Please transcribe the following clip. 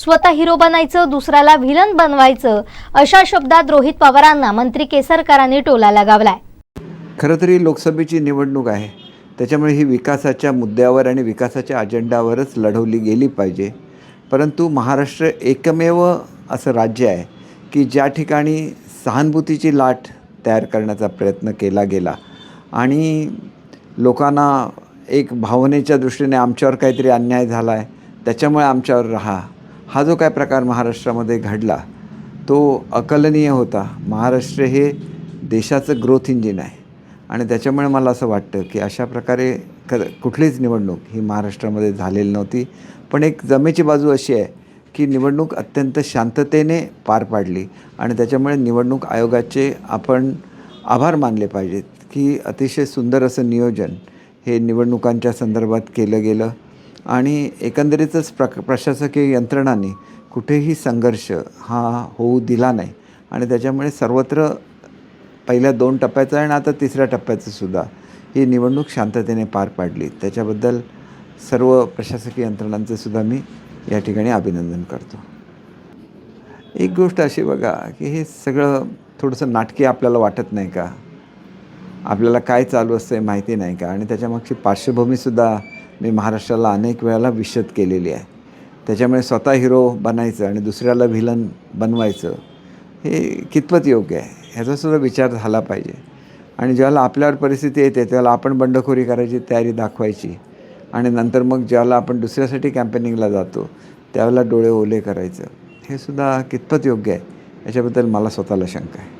स्वतः हिरो बनायचं दुसऱ्याला व्हिलन बनवायचं अशा शब्दात रोहित पवारांना मंत्री केसरकरांनी टोला लगावलाय खरं तरी लोकसभेची निवडणूक आहे. त्याच्यामुळे ही विकासाच्या मुद्द्यावर आणि विकासाच्या अजेंडावरच लढवली गेली पाहिजे. परंतु महाराष्ट्र एकमेव असं राज्य आहे की ज्या ठिकाणी सहानुभूतीची लाट तयार करण्याचा प्रयत्न केला गेला आणि लोकांना एक भावनेच्या दृष्टीने आमच्यावर काहीतरी अन्याय झाला आहे त्याच्यामुळे आमच्यावर राहा. हा जो काय प्रकार महाराष्ट्रामध्ये घडला तो अकलनीय होता. महाराष्ट्र हे देशाचं ग्रोथ इंजिन आहे. आणि त्याच्यामुळे मला असं वाटतं की अशा प्रकारे क कुठलीच निवडणूक ही महाराष्ट्रामध्ये झालेली नव्हती. पण एक जमेची बाजू अशी आहे की निवडणूक अत्यंत शांततेने पार पाडली आणि त्याच्यामुळे निवडणूक आयोगाचे आपण आभार मानले पाहिजेत की अतिशय सुंदर असं नियोजन हे निवडणुकांच्या संदर्भात केलं गेलं. आणि एकंदरीतच प्र प्रशासकीय यंत्रणांनी कुठेही संघर्ष हा होऊ दिला नाही. आणि त्याच्यामुळे सर्वत्र पहिल्या दोन टप्प्याचं आणि आता तिसऱ्या टप्प्याचं सुद्धा ही निवडणूक शांततेने पार पाडली. त्याच्याबद्दल सर्व प्रशासकीय यंत्रणांचंसुद्धा मी या ठिकाणी अभिनंदन करतो. एक गोष्ट अशी बघा की हे सगळं थोडंसं नाटकी आपल्याला वाटत नाही का? आपल्याला काय चालू असतं हे माहिती नाही का? आणि त्याच्यामागची पार्श्वभूमीसुद्धा मी महाराष्ट्राला अनेक वेळाला विशद केलेली आहे. त्याच्यामुळे स्वतः हिरो बनायचं आणि दुसऱ्याला व्हिलन बनवायचं हे कितपत योग्य आहे? ह्याचासुद्धा विचार झाला पाहिजे. आणि ज्याला आपल्यावर परिस्थिती येते त्याला आपण बंडखोरी करायची तयारी दाखवायची आणि नंतर मग ज्याला आपण दुसऱ्यासाठी कॅम्पेनिंगला जातो त्यावेळेला डोळे ओले करायचं. हे सुद्धा कितपत योग्य आहे? याच्याबद्दल मला स्वतःला शंका आहे.